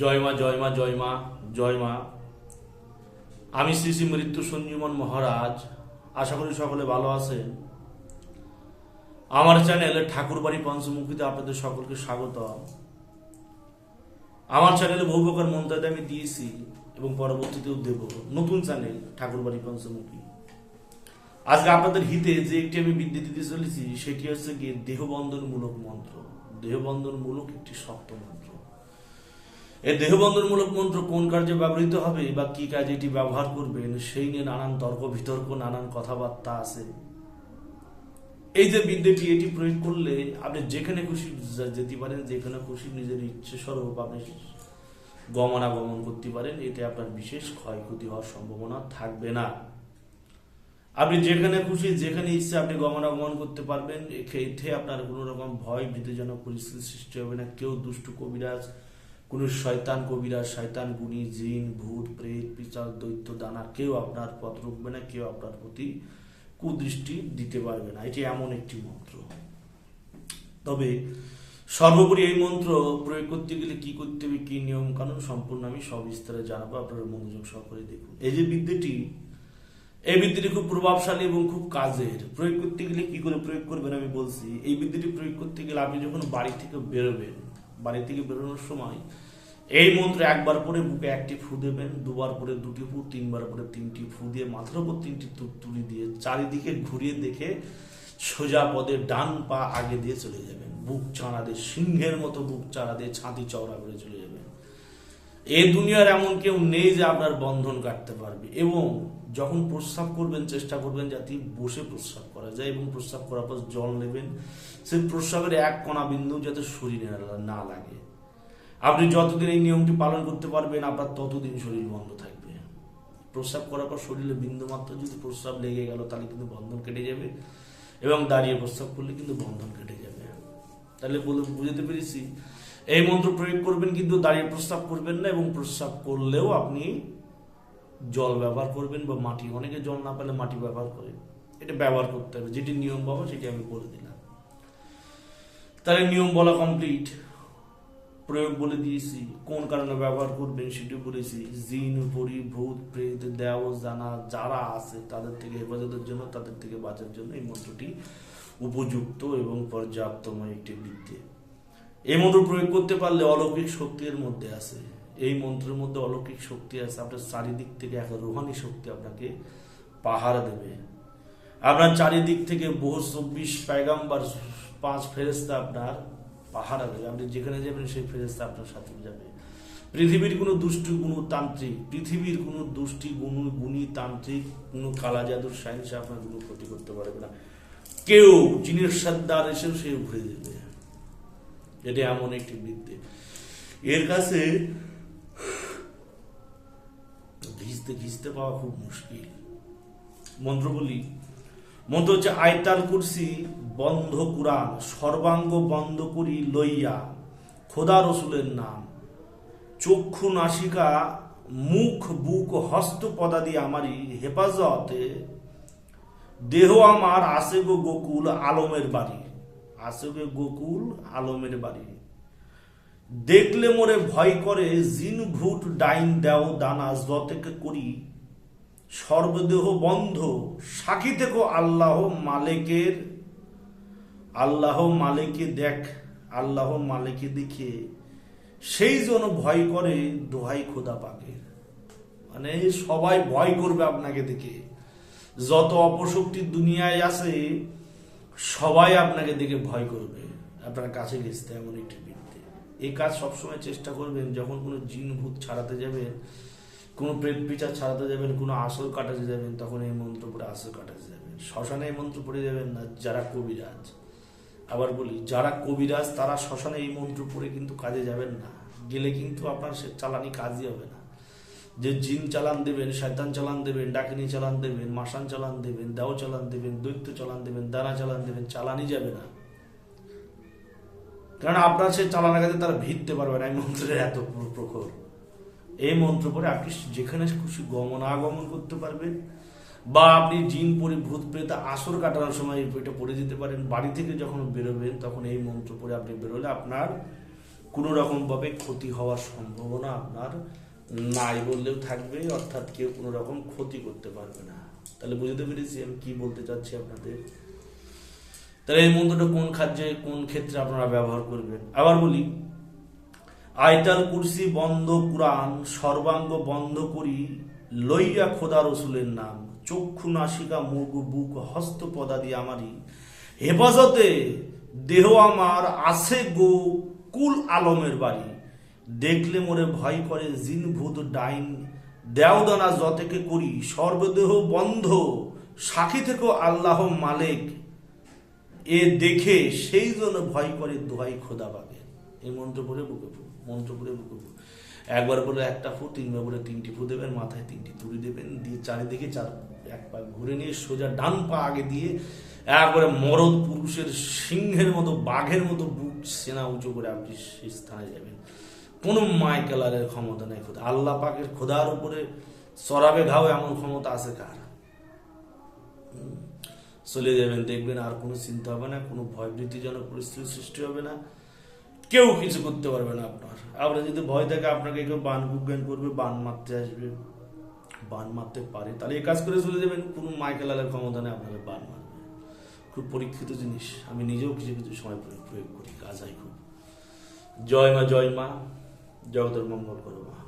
জয় মা জয় মা জয় মা জয় মা। আমি শ্রী শ্রী মৃত্যু সঞ্জীবন মহারাজ। আশা করি সকলে ভালো আছেন। আমার চ্যানেলে ঠাকুরবাড়ি পঞ্চমুখীতে আপনাদের সকলকে স্বাগত আমার চ্যানেলে বহু প্রকার মন্ত্রাতে আমি দিয়েছি এবং পরবর্তীতেও দেব। নতুন চ্যানেল ঠাকুরবাড়ি পঞ্চমুখী। আজকে আপনাদের হিতে যে একটি আমি বিদ্যুৎ দিতে চলেছি, সেটি হচ্ছে গিয়ে দেহবন্ধনমূলক মন্ত্র। দেহবন্ধনমূলক একটি শক্ত মন্ত্র। এই দেহবন্ধনমূলক মন্ত্র কোন কার্যে ব্যবহৃত হবে বা কি কাজে এটি ব্যবহার করবেন, সেই নিয়ে নানান তর্ক, বিতর্ক, নানান কথাবার্তা আছে। এই যে বিদ্যাটি, এটি প্রয়োগ করলে আপনি যেখানে খুশি যেতে পারেন, যেখানে খুশি নিজের ইচ্ছে স্বরূপ আপনি গমনাগমন করতে পারেন, এতে আপনার বিশেষ ক্ষয়ক্ষতি হওয়ার সম্ভাবনা থাকবে না। আপনি যেখানে খুশি, যেখানে ইচ্ছে আপনি গমনাগমন করতে পারবেন এতে আপনার কোনো রকম ভয় ভীতিজনক পরিস্থিতি সৃষ্টি হবে না। কেউ দুষ্টু কবিরাজ কোন শয়তান কবিরা, শয়তান গুণী, জিন, ভূত, প্রেত, পিচার, দৈত্য, দানা, কেউ আপনার পথ রুখবে না, কেউ আপনার প্রতি কুদৃষ্টি দিতে পারবে না। এটি এমন একটি মন্ত্র। তবে সর্বোপরি এই মন্ত্র প্রয়োগ করতে গেলে কি করতে হবে, কি নিয়ম কানুন সম্পূর্ণ আমি সবিস্তারে জানাব, আপনারা মনোযোগ সহকারে দেখুন। এই যে বিদ্যাটি, এই বিদ্যাটি খুব প্রভাবশালী এবং খুব কাজের। প্রয়োগ করতে গেলে কি করে প্রয়োগ করবেন আমি বলছি, এই বিদ্যাটি প্রয়োগ করতে গেলে আপনি যখন বাড়ি থেকে বেরোবেন বাড়ি থেকে বেরোনোর সময় এই মন্ত্র একবার পরে বুকে একটি ফু দেবেন, দুবার পরে দুটি ফু, তিনবার পরে তিনটি ফু দিয়ে মাথার উপর তিনটি তুলি দিয়ে চারিদিকে ঘুরিয়ে দেখে সোজা পদে ডান পা আগে দিয়ে চলে যাবেন। বুক চাঁড়া দিয়ে, সিংহের মতো বুক চাঁড়া দিয়ে, ছাঁদি চওড়া করে চলে যাবেন। এই দুনিয়ার এমন কেউ নেই যে আপনার বন্ধন কাটতে পারবে। এবং যখন প্রস্রাব করবেন, চেষ্টা করবেন যাতে বসে প্রস্রাব করা যায় এবং প্রস্রাব করার পর জল নেবেন। সেই প্রস্রাবের এক কণা বিন্দু যাতে শরীরে না- লাগে। আপনি যতদিন এই নিয়মটি পালন করতে পারবেন, আপনার ততদিন শরীর বন্ধ থাকবে। প্রস্রাব করার পর শরীরে বিন্দু মাত্র যদি প্রস্রাব লেগে গেল, তাহলে কিন্তু বন্ধন কেটে যাবে এবং দাঁড়িয়ে প্রস্রাব করলে কিন্তু বন্ধন কেটে যাবে। তাহলে বলে বুঝতে পেরেছি? এই মন্ত্র প্রয়োগ করবেন কিন্তু দাঁড়িয়ে প্রস্রাব করবেন না এবং প্রস্রাব করলেও আপনি জল ব্যবহার করবেন বা মাটি, অনেকে জল না পেলে মাটি ব্যবহার করে। এটা ব্যবহার করতে হবে। যেটি নিয়ম বাবা, সেটি আমি বলে দিলাম। তাহলে নিয়ম বলা কমপ্লিট প্রয়োগ বলে দিয়েছি। কোন কারণে ব্যবহার করবেন সেটি বলেছি। জিন পরি ভূত, প্রেত, দেও, জানা, যারা আছে, তাদের থেকে হেফাজতের জন্য, তাদের থেকে বাঁচার জন্য এই মন্ত্রটি উপযুক্ত এবং পর্যাপ্তময় একটি বিদ্যে এই মন্ত্র প্রয়োগ করতে পারলে অলৌকিক শক্তির মধ্যে আছে। এই মন্ত্রের মধ্যে অলৌকিক শক্তি আছে, আপনার চারিদিক থেকে এক রোহানি শক্তি আপনাকে পাহারা দেবে। আপনার চারিদিক থেকে বহু চব্বিশ পায়গাম্বার, পাঁচ ফেরেস্তা আপনার পাহারা দেবে। আপনি যেখানে যাবেন, সেই ফেরেস্তা আপনার সাথে যাবে। পৃথিবীর কোনো দুষ্টি গুণ তান্ত্রিক পৃথিবীর কোনো দুষ্টি গুণ গুণী তান্ত্রিক কোনো কালা জাদুর সায়েন্সে আপনার কোনো ক্ষতি করতে পারবে না। কেউ জিনের সাদ্দার, এসেও সে ঘুরে দেবে এটা এমন একটি বিদ্যে এর কাছে ঘিচতে ঘিচতে পাওয়া খুব মুশকিল। মন্ত্র বলি, মন্ত্র হচ্ছে, আয়তাল কুরসি বন্ধ কুরআন, সর্বাঙ্গ বন্ধ করি লইয়া, খোদা রসুলের নাম। চক্ষু নাসিকা, মুখ, বুক, হস্ত পদাদি আমারই হেফাজতে, দেহ আমার আসে গো গোকুল আলমের বাড়ি। আসে গো গোকুল আলমের বাড়ি। দেখলে মোরে ভয় করে, জিন ভুট ডাইন দেও, দানা যতেকে করি। সর্বদেহ বন্ধ, সাক্ষী থেকো আল্লাহ মালিকের। আল্লাহ মালিকে দেখ, আল্লাহ মালিকে দেখে। সেই জন্য ভয় করে, দোহাই খোদা পাকের মানে সবাই ভয় করবে আপনাকে দেখে। যত অপশক্তি দুনিয়ায় আছে সবাই আপনাকে দেখে ভয় করবে। আপনার কাছে গেছে এমন একটি বিদ্যে এই কাজ সবসময় চেষ্টা করবেন, যখন কোনো জিন ভূত ছাড়াতে যাবেন, কোনো প্রেত বিচার ছাড়াতে যাবেন, কোনো আসল কাটাতে যাবেন, তখন এই মন্ত্র পড়ে আসল কাটাতে যাবেন। শ্মশানে এই মন্ত্র পড়ে যাবেন না, যারা কবিরাজ। আবার বলি, যারা কবিরাজ, তারা শ্মশানে এই মন্ত্র পড়ে কিন্তু কাজে যাবেন না। গেলে কিন্তু আপনার সে চালানি কাজই হবে না। যে জিন চালান দেবেন, শয়তান চালান দেবেন, ডাকিনি চালান দেবেন, মাসান চালান দেবেন, দেও চালান দেবেন, দৈত্য চালান দেবেন, দানা চালান দেবেন চালানি যাবে না। কারণ আপনার সে চালানা কাজে তারা ভিড়তে পারবে না, এই মন্ত্রের এত প্রখর। এই মন্ত্র পরে আপনি যেখানে খুশি গমন আগমন করতে পারবেন। বা আপনি জিন পরে ভূত প্রেত আসর কাটানোর সময় এটা পড়ে যেতে পারেন। বাড়ি থেকে যখন বেরোবেন, তখন এই মন্ত্র পরে আপনি বেরোলে আপনার কোনো রকমভাবে ক্ষতি হওয়ার সম্ভাবনা আপনার নাই বললেও থাকবে, অর্থাৎ কেউ কোনো রকম ক্ষতি করতে পারবে না। তাহলে বুঝতে পেরেছি আমি কি বলতে চাচ্ছি আপনাদের। তাহলে এই মন্ত্রটা কোন কাজে কোন ক্ষেত্রে আপনারা ব্যবহার করবেন? আবার বলি, আয়তাল কুরসি বন্ধ কুরআন, সর্বাঙ্গ বন্ধ করি লইয়া খোদা রসুলের নাম, চক্ষু নাসিকা, মুখ, বুক, হস্ত পদাদি আমারই। হেফাজতে দেহ আমার আছে গো কুল আলমের বাড়ি। দেখলে মোরে ভয় করে, জিন ভূত ডাইন দেওদানা যতেকে করি, সর্বদেহ বন্ধ, সাক্ষী থেকে আল্লাহ মালেক। এ দেখে সেই জন্য ভয় করে, দোহাই খোদা পাবে এই মন্ত্র পড়ে বুকে ফু মন্ত্র পড়ে বুকে ফু একবার বলে একটা ফু, তিনবার বলে তিনটি ফু দেবেন, মাথায় তিনটি তুড়ি দেবেন, দিয়ে চারিদিকে চার, এক পা ঘুরে নিয়ে সোজা ডান পা আগে দিয়ে একবারে মরদ পুরুষের সিংহের মতো, বাঘের মতো বুক, সেনা উঁচু করে আপনি সেই স্থানে যাবেন। কোনো মাইকেলারের ক্ষমতা নেই খোদা। আল্লাহ পাকের খোদার উপরে সরাবে ঘাও এমন ক্ষমতা আছে কার? চলে যাবেন, দেখবেন আর কোনো চিন্তা হবে না, কোনো ভয়ভীতিজনক পরিস্থিতি সৃষ্টি হবে না। কেউ কিছু করতে পারবে না আপনার। আপনার যদি ভয় থাকে, আপনাকে কেউ বান বিজ্ঞান করবে, বান মারতে আসবে। বান মারতে পারে। তাহলে এই কাজ করে চলে যাবেন, কোনো মাইকেল আলের ক্ষমতা নেই, আপনাকে বান মারবে। খুব পরীক্ষিত জিনিস। আমি নিজেও কিছু কিছু সময় প্রয়োগ করি, কাজ হয় খুব। জয় মা জয় মা। জগতের মঙ্গল করো মা।